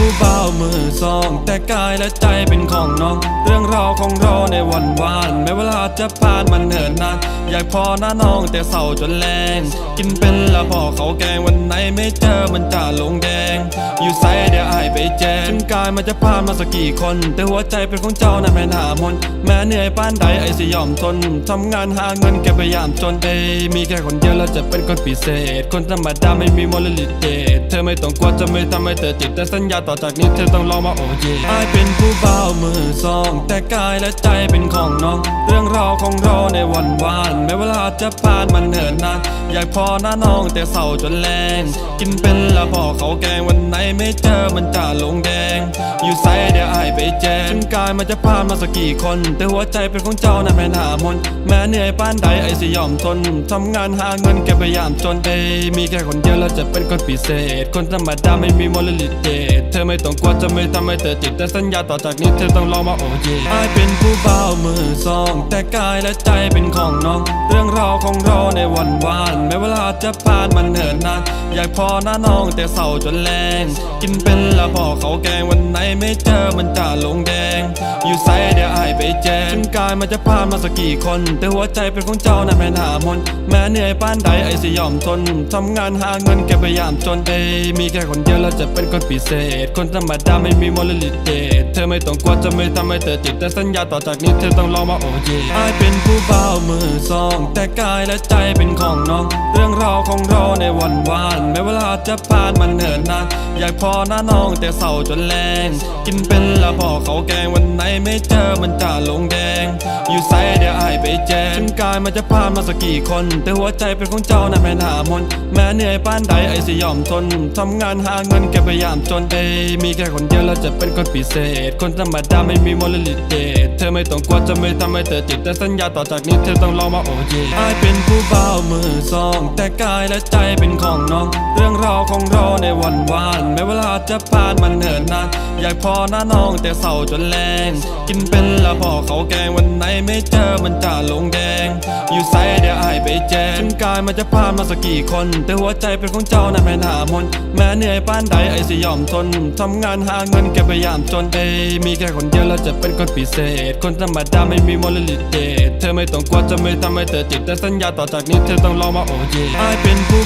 ผู้บ่าวมือซอง แต่กายและใจเป็นของน้อง เรื่องราวของเราในวันวานแม้เวลาจะผ่านมันเหินนานอยากพอหน้าน้องแต่เศร้าจนแรง กินเป็นละพ่อเขาแกงวันไหนไม่เจอมันจะลงแดง อยู่ไซเดี๋ยวไอไปแจมถึงกายมันจะผ่านมาสักกี่คน แต่หัวใจเป็นของเจ้านั้นแม่นามนแม้เหนื่อยป้านใดไอสิยอมทนทำงานหาเงินเก็บพยายามจนเอยมีแค่คนเดียวแล้วจะเป็นคนพิเศษ คนธรรมดาไม่มีมลลิเดตเธอไม่ต้องกลัวจะไม่ทำให้เธอติดแต่สัญญาต่อจากนี้เธอต้องลองมาโอเยไอเป็นผู้บ่าวมือสอง แต่กายและใจเป็นของน้อง เรื่องราวของเราในวันวานแม้เวลาจะผ่านมันเหินนานอยากพอหน้าน้องแต่เศร้าจนแรง กินเป็นละพอเขาแกงวันไหนไม่เจอมันจะลงแดง อยู่ไซเดี๋ยวไอไปแจมถึงกายมันจะผ่านมาสักกี่คน แต่หัวใจเป็นของเจ้านั้นแม่นหามนแม้เหนื่อยป้านใดไอสิยอมทนทำงานหาเงินเก็บพยายามจนเอมีแค่คนเดียวแล้วจะเป็นคนพิเศษ คนธรรมดาไม่มีมลลิเดตเธอไม่ต้องกลัวจะไม่ทำให้เธอติดแต่สัญญาต่อจากนี้เธอต้องลองมาโอเยไอเป็นผู้เบามือสอง แต่กายและใจเป็นของน้องเรื่องราวของเราในวันวานแม้เวลาจะผ่านมันเหินนานอยากพอหน้าน้องแต่เศร้าจนแรง กินเป็นละพอเขาแกงวันไหนไม่เจอมันจะลงแดง อยู่ไซเดี๋ยวไอไปแจมถึงกายมันจะผ่านมาสักกี่คน แต่หัวใจเป็นของเจ้านั้นแม่นหามนแม้เหนื่อยป้านใดไอสิยอมทนทำงานหาเงินเก็บพยายามจนเอยมีแค่คนเดียวแล้วจะเป็นคนพิเศษ คนธรรมดาไม่มีมลลิเดตเธอไม่ต้องกลัวจะไม่ทำให้เธอติดแต่สัญญาต่อจากนี้เธอต้องลองมาโอเยไอเป็นผู้บ่าวมือสองแต่กายและใจเป็นของน้อง เรื่องราวของเราในวันวานแม้เวลาจะผ่านมันเหินนานอยากพอหน้าน้องแต่เศร้าจนแรง กินเป็นละพอเขาแกงวันไหนไม่เจอมันจะลงแดง อยู่ไซเดี๋ยวไอไปแจมถึงกายมันจะผ่านมาสักกี่คน แต่หัวใจเป็นของเจ้านั้นแม่นามนแม้เหนื่อยป้านใดไอสิยอมทนทำงานหาเงินเก็บพยายามจนเอยมีแค่คนเดียวแล้วจะเป็นคนพิเศษ คนธรรมดาไม่มีมลลิเดตเธอไม่ต้องกลัวจะไม่ทำให้เธอติดแต่สัญญาต่อจากนี้เธอต้องลองมาเยไอายเป็นผู้บ่าวมือสอง แต่กายและใจเป็นของน้อง เรื่องราวของเราในวันวานแม้เวลาจะผ่านมันเหินนานอยากพอหน้าน้องแต่เศร้าจนแรง กินเป็นละพอเขาแกงวันไหนไม่เจอมันจะลงแดง อยู่ไซเดี๋ยวไอายไปแจมถึงกายมันจะผ่านมาสักกี่คน แต่หัวใจเป็นของเจ้านั้นแม่นหามนแม้เหนื่อยป้านใดไอสิยอมทนทำงานหาเงินเก็บพยายามจนเอมีแค่คนเดียวแล้วจะเป็นคนพิเศษ คนธรรมดาไม่มีมลลิเดตเธอไม่ต้องกลัวจะไม่ทำไม่เธอจิตแต่สัญญาต่อจากนี้เธอต้องลองมาโอเยไอเป็นผู้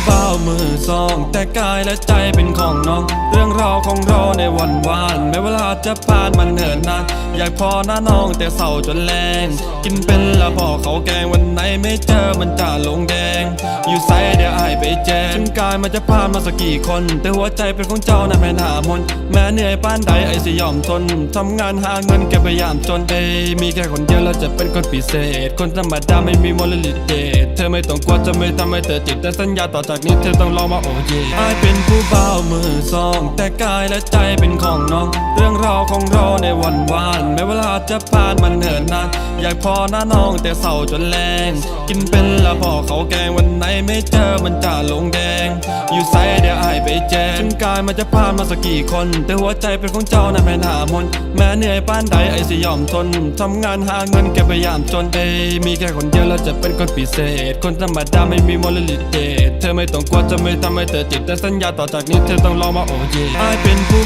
มือสอง แต่กายและใจเป็นของน้อง เรื่องราวของเราในวันวานแม้เวลาจะผ่านมันเหินนานอยากพอหน้าน้องแต่เศร้าจนแรงกินเป็นละพอเขาแกงวันไหนไม่เจอมันจะลงแดง อยู่ไซเดี๋ยวไอไปแจมถึงกายมันจะผ่านมาสักกี่คน แต่หัวใจเป็นของเจ้านั้นแม่นหามนแม้เหนื่อยป้านใดไอสิยอมทนทำงานหาเงินเก็บพยายามจนเอยมีแค่คนเดียวแล้วจะเป็นคนพิเศษ คนธรรมดาไม่มีมลลิเดเธอไม่ต้องกลัวจะไม่ทำให้เธอติดแต่สัญญาต่อจากนี้เธอต้องลองมาโอเยไอเป็นผู้บ่าวมือสอง แต่กายและใจเป็นของน้อง เรื่องราวของเราในวันวานแม้เวลาจะผ่านมันเหินนานอยากพอหน้าน้องแต่เศร้าจนแรง กินเป็นละพอเขาแกงวันไหนไม่เจอมันจะลงแดง อยู่ไซเดี๋ยวไอไปแจมถึงกายมันจะผ่านมาสักกี่คน แต่หัวใจเป็นของเจ้านั้นแม่นหามนแม้เหนื่อยป้านใดไอสิยอมทนทำงานหาเงินเก็บพยายามจนเอมีแค่คนเดียวแล้วจะเป็นคนพิเศษ คนธรรมดาไม่มีมลลิเดเธอไม่ต้องกลัวจะไม่ทำให้เธอติดแต่สัญญาต่อจากนี้เธธอต้องลองมาโอเยไอเป็นผู้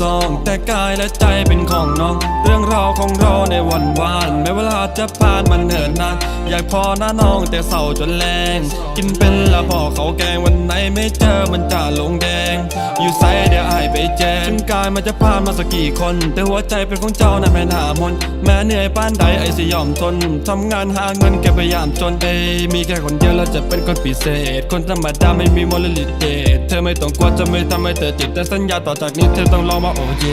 บ่าวมือง แต่กายและใจเป็นของน้อง เรื่องราวของเราในวันวานแม้เวลาจะผ่านมันเหินนานอยากพอหน้าน้องแต่เศร้าจนแรง กินเป็นละพอเขาแกงวันไหนไม่เจอมันจะลงแดง อยู่ไซเดี๋ยวไอไปแจมถึงกายมันจะผ่านมาสักกี่คน แต่หัวใจเป็นของเจ้านั้นแม่นหามนแม้เหนื่อยป้านใดไอสิยอมทนทำงานหาเงินเก็บพยายามจนเอมีแค่คนเดียวแล้วจะเป็นคนพิเศษ คนธรรมดาไม่มีมลลิเดเธอไม่ต้องกลัวจะไม่ทำให้เธอติดแต่สัญญาต่อจากนี้เธอต้องลอมาโอเย